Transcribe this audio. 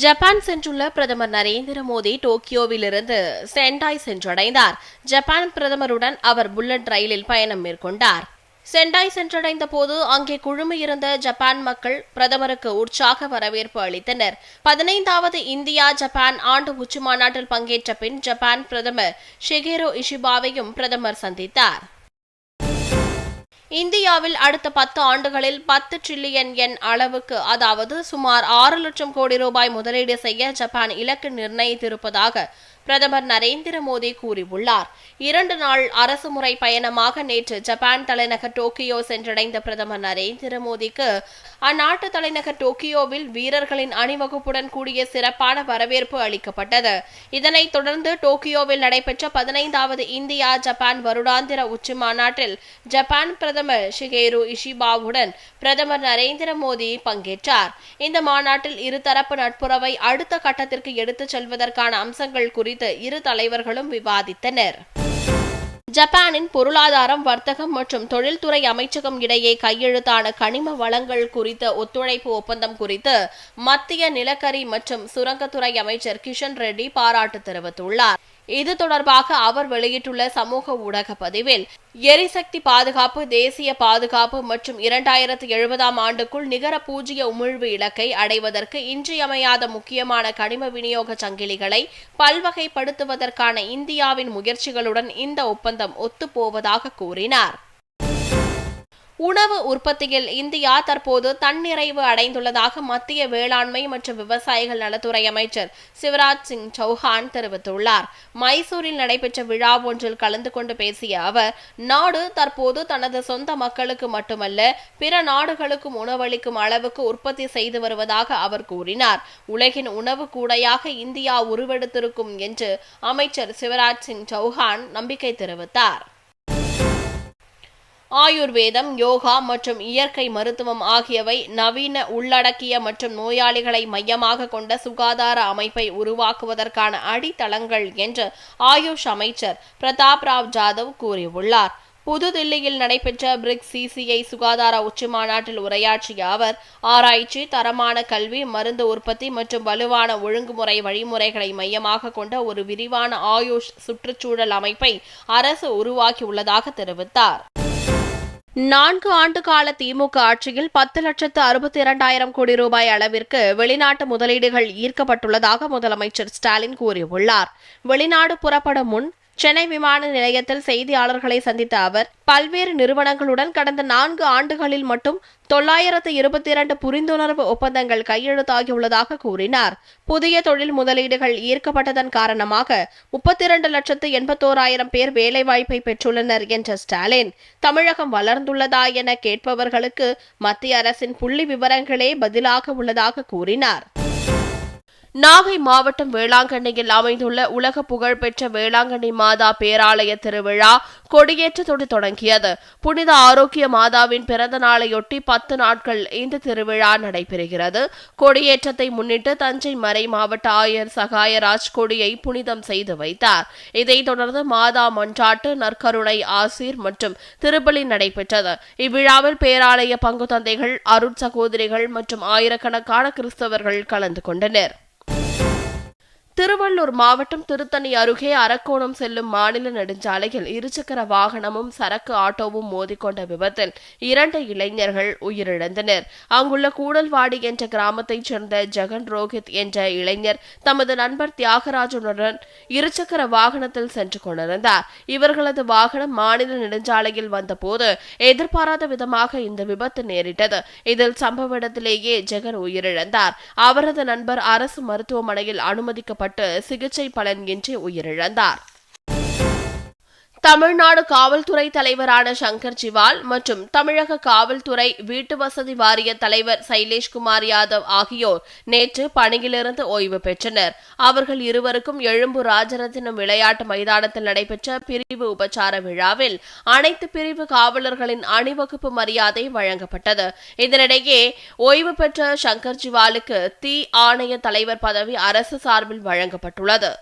Japan சென்றுள்ள பிரதமர் நரேந்திர மோடி டோக்கியோவிலிருந்து சென்டாய் சென்றடைந்தார். ஜப்பான் பிரதமருடன் அவர் புல்லட் ரயிலில் பயணம் மேற்கொண்டார். சென்டாய் சென்றடைந்த போது அங்கே குழுமியிருந்த ஜப்பான் மக்கள் பிரதமருக்கு உற்சாக வரவேற்பு அளித்தனர். பதினைந்தாவது இந்தியா ஜப்பான் ஆண்டு உச்சிமாநாட்டில் பங்கேற்ற பின் ஜப்பான் பிரதமர் ஷிகேரோ இஷிபாவையும் பிரதமர் சந்தித்தார். இந்தியாவில் அடுத்த பத்து ஆண்டுகளில் பத்து ட்ரில்லியன் என் அளவுக்கு அதாவது சுமார் ஆறு லட்சம் கோடி ரூபாய் முதலீடு செய்ய ஜப்பான் இலக்கு நிர்ணயித்திருப்பதாக பிரதமர் நரேந்திர மோடி கூறியுள்ளார். இரண்டு நாள் அரசுமுறை பயணமாக நேற்று ஜப்பான் தலைநகர் டோக்கியோ சென்றடைந்த பிரதமர் நரேந்திர மோடிக்கு அந்நாட்டு தலைநகர் டோக்கியோவில் வீரர்களின் அணிவகுப்புடன் கூடிய சிறப்பான வரவேற்பு அளிக்கப்பட்டது. இதனைத் தொடர்ந்து டோக்கியோவில் நடைபெற்ற பதினைந்தாவது இந்தியா ஜப்பான் வருடாந்திர உச்சி மாநாட்டில் ஜப்பான் பிரதமர் ஷிகேரு இஷிபாவுடன் பிரதமர் நரேந்திர மோடி பங்கேற்றார். இந்த மாநாட்டில் இருதரப்பு நட்புறவை அடுத்த கட்டத்திற்கு எடுத்துச் செல்வதற்கான அம்சங்கள் குறித்து இரு தலைவர்களும் விவாதித்தனர். ஜப்பானின் பொருளாதாரம் வர்த்தகம் மற்றும் தொழில்துறை அமைச்சகம் இடையே கையெழுத்தான கனிம வளங்கள் குறித்த ஒத்துழைப்பு ஒப்பந்தம் குறித்து மத்திய நிலக்கரி மற்றும் சுரங்கத்துறை அமைச்சர் கிஷன் ரெட்டி பாராட்டு தெரிவித்துள்ளார். இது தொடர்பாக அவர் வெளியிட்டுள்ள சமூக ஊடக பதிவில் எரிசக்தி பாதுகாப்பு தேசிய பாதுகாப்பு மற்றும் இரண்டாயிரத்து எழுபதாம் ஆண்டுக்குள் நிகர பூஜ்ய உமிழ்வு இலக்கை அடைவதற்கு இன்றியமையாத முக்கியமான கனிம விநியோக சங்கிலிகளை பல்வகைப்படுத்துவதற்கான இந்தியாவின் முயற்சிகளுடன் இந்த ஒப்பந்தம் ஒத்துப்போவதாக கூறினார். உணவு உற்பத்தியில் இந்தியா தற்போது தன்னிறைவு அடைந்துள்ளதாக மத்திய வேளாண்மை மற்றும் விவசாயிகள் நலத்துறை அமைச்சர் சிவராஜ் சிங் சௌஹான் தெரிவித்துள்ளார். மைசூரில் நடைபெற்ற விழா ஒன்றில் கலந்து கொண்டு பேசிய அவர் நாடு தற்போது தனது சொந்த மக்களுக்கு மட்டுமல்ல பிற நாடுகளுக்கும் உணவளிக்கும் அளவுக்கு உற்பத்தி செய்து வருவதாக அவர் கூறினார். உலகின் உணவு கூடையாக இந்தியா உருவெடுத்திருக்கும் என்று அமைச்சர் சிவராஜ் சிங் சௌஹான் நம்பிக்கை தெரிவித்தார். ஆயுர்வேதம் யோகா மற்றும் இயற்கை மருத்துவம் ஆகியவை நவீன உள்ளடக்கிய மற்றும் நோயாளிகளை மையமாக கொண்ட சுகாதார அமைப்பை உருவாக்குவதற்கான அடித்தளங்கள் என்று ஆயுஷ் அமைச்சர் பிரதாப் ராவ் ஜாதவ் கூறியுள்ளார். புதுதில்லியில் நடைபெற்ற பிரிக்ஸ் சிசிஐ சுகாதார உச்சிமாநாட்டில் உரையாற்றிய அவர் ஆராய்ச்சி தரமான கல்வி மருந்து உற்பத்தி மற்றும் வலுவான ஒழுங்குமுறை வழிமுறைகளை மையமாக கொண்ட ஒரு விரிவான ஆயுஷ் சுற்றுச்சூழல் அமைப்பை அரசு உருவாக்கியுள்ளதாக தெரிவித்தார். நான்கு ஆண்டு கால திமுக ஆட்சியில் பத்து லட்சத்து அறுபத்தி இரண்டாயிரம் கோடி ரூபாய் அளவிற்கு வெளிநாட்டு முதலீடுகள் ஈர்க்கப்பட்டுள்ளதாக முதலமைச்சர் ஸ்டாலின் கூறியுள்ளார். வெளிநாடு புறப்படும் முன் சென்னை விமான நிலையத்தில் செய்தியாளர்களை சந்தித்த அவர் பல்வேறு நிறுவனங்களுடன் கடந்த நான்கு ஆண்டுகளில் மட்டும் தொள்ளாயிரத்து இருபத்தி இரண்டு புரிந்துணர்வு ஒப்பந்தங்கள் கையெழுத்தாகியுள்ளதாக கூறினார். புதிய தொழில் முதலீடுகள் ஈர்க்கப்பட்டதன் காரணமாக முப்பத்தி இரண்டு லட்சத்து எண்பத்தோராயிரம் பேர் வேலைவாய்ப்பை பெற்றுள்ளனர் என்ற ஸ்டாலின். தமிழகம் வளர்ந்துள்ளதா என கேட்பவர்களுக்கு மத்திய அரசின் புள்ளி விவரங்களே பதிலாக உள்ளதாக கூறினார். நாகை மாவட்டம் வேளாங்கண்ணியில் அமைந்துள்ள உலக புகழ்பெற்ற வேளாங்கண்ணி மாதா பேராலய திருவிழா கொடியேற்றத்தோடு தொடங்கியது. புனித ஆரோக்கிய மாதாவின் பிறந்த நாளையொட்டி பத்து நாட்கள் இந்த திருவிழா நடைபெறுகிறது. கொடியேற்றத்தை முன்னிட்டு தஞ்சை மறை மாவட்ட ஆயர் சகாயராஜ் கொடியை புனிதம் செய்து வைத்தார். இதைத் தொடர்ந்து மாதா மன்றாட்டு நற்கருணை ஆசீர் மற்றும் திருப்பலி நடைபெற்றது. இவ்விழாவில் பேராலய பங்கு தந்தைகள் அருட்சகோதரிகள் மற்றும் ஆயிரக்கணக்கான கிறிஸ்தவர்கள் கலந்து கொண்டனர். திருவள்ளூர் மாவட்டம் திருத்தணி அருகே அரக்கோணம் செல்லும் மாநில நெடுஞ்சாலையில் இருசக்கர வாகனமும் சரக்கு ஆட்டோவும் மோதிக்கொண்ட விபத்தில் இரண்டு இளைஞர்கள் உயிரிழந்தனர். அங்குள்ள கூடல்வாடி என்ற கிராமத்தைச் சேர்ந்த ஜெகன் ரோஹித் என்ற இளைஞர் தமது நண்பர் தியாகராஜனுடன் இருசக்கர வாகனத்தில் சென்று கொண்டிருந்தார். இவர்களது வாகனம் மாநில நெடுஞ்சாலையில் வந்தபோது எதிர்பாராத விதமாக இந்த விபத்து நேரிட்டது. இதில் சம்பவ இடத்திலேயே ஜெகன் உயிரிழந்தார். அவரது நண்பர் அரசு மருத்துவமனையில் அனுமதிக்கப்பட்டு சிகிச்சை பலனின்றி உயிரிழந்தார். தமிழ்நாடு காவல்துறை தலைவரான சங்கர் ஜிவால் மற்றும் தமிழக காவல்துறை வீட்டு வசதி வாரிய தலைவர் சைலேஷ்குமார் யாதவ் ஆகியோர் நேற்று பணியிலிருந்து ஓய்வு பெற்றனர். அவர்கள் இருவருக்கும் எழும்பு ராஜரத்தினம் விளையாட்டு மைதானத்தில் நடைபெற்ற பிரிவு உபச்சார விழாவில் அனைத்து பிரிவு காவலர்களின் அணிவகுப்பு மரியாதை வழங்கப்பட்டது. இதனிடையே ஓய்வு பெற்ற சங்கர் ஜிவாலுக்கு தீ ஆணைய தலைவர் பதவி அரசு சார்பில் வழங்கப்பட்டுள்ளது.